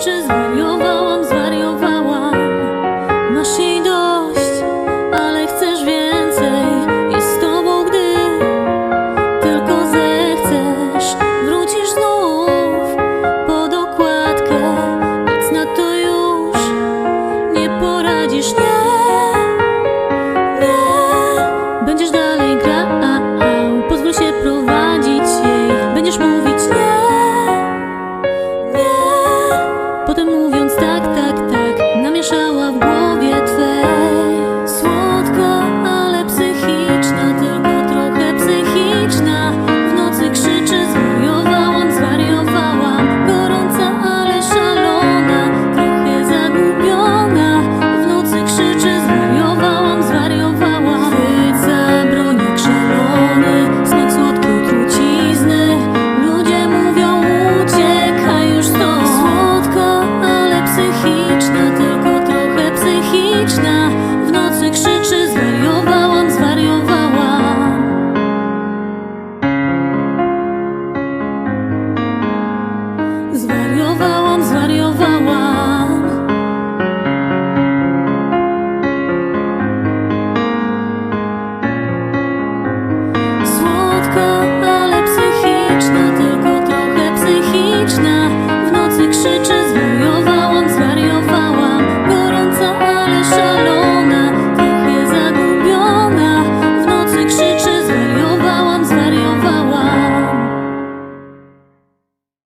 rzeczy zwariowałam, zwariowałam? Masz jej dość, ale chcesz więcej. Jest z tobą, gdy tylko zechcesz Wrócisz znów po dokładkę Nic na to już nie poradzisz, nie ale psychiczna, tylko trochę psychiczna.